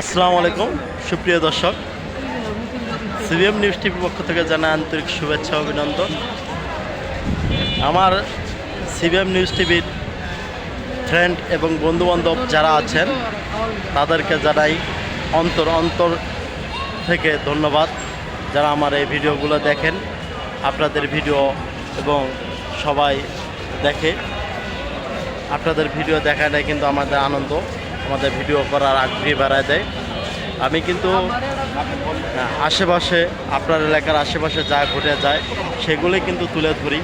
আসসালামু আলাইকুম, সুপ্রিয় দর্শক। সিবিএম নিউজ টিভির পক্ষ থেকে জানাই আন্তরিক শুভেচ্ছা, অভিনন্দন। আমার সিবিএম নিউজ টিভির ফ্রেন্ড এবং বন্ধুবান্ধব যারা আছেন, তাদেরকে জানাই অন্তর অন্তর থেকে ধন্যবাদ। যারা আমার এই ভিডিওগুলো দেখেন, আপনাদের ভিডিও এবং সবাই দেখে, আপনাদের ভিডিও দেখাটাই কিন্তু আমাদের আনন্দ। আমাদের ভিডিও করার আগ্রহী বাড়ায় দেয়। আমি কিন্তু আশেপাশে, আপনার এলাকার আশেপাশে যা ঘটে যায়, সেগুলোই কিন্তু তুলে ধরি।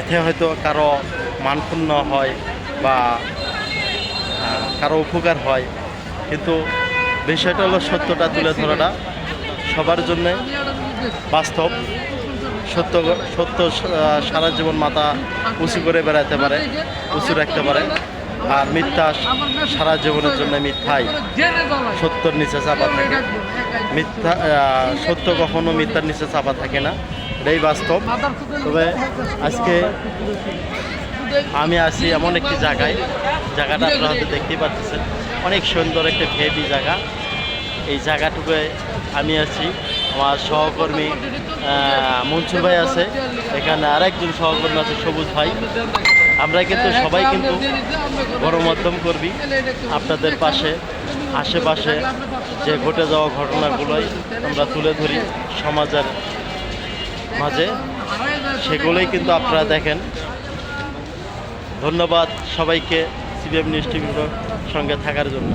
এতে হয়তো কারও মানক্ষুণ্ণ হয় বা কারও উপকার হয়। কিন্তু বিষয়টা হলো সত্যটা তুলে ধরাটা। সবার জন্যে বাস্তব। সত্য সত্য সারা জীবন মাথা উঁচু করে বেড়াতে পারে, উঁচু রাখতে পারে। আর মিথ্যা সারা জীবনের জন্য মিথ্যাই। সত্যর নিচে চাপা থাকে। মিথ্যা সত্য কখনো মিথ্যার নিচে চাপা থাকে না। এটাই বাস্তব। তবে আজকে আমি আছি এমন একটি জায়গায়। জায়গাটা আপনারা হয়তো দেখতেই পাচ্ছেন। অনেক সুন্দর একটা ভেবি জায়গা। এই জায়গাটুকুয়ে আমি আছি। আমার সহকর্মী আহ, মনসুর ভাই আছে। এখানে আরেকজন সহকর্মী আছে সবুজ ভাই। আমরা কিন্তু সবাই কিন্তু গণমাধ্যম করবি। আপনাদের পাশে আশেপাশে যে ঘটে যাওয়া ঘটনাগুলোই আমরা তুলে ধরি সমাজের মাঝে। সেগুলোই কিন্তু আপনারা দেখেন। ধন্যবাদ সবাইকে সিবিএম নিউজ টিভির সঙ্গে থাকার জন্য।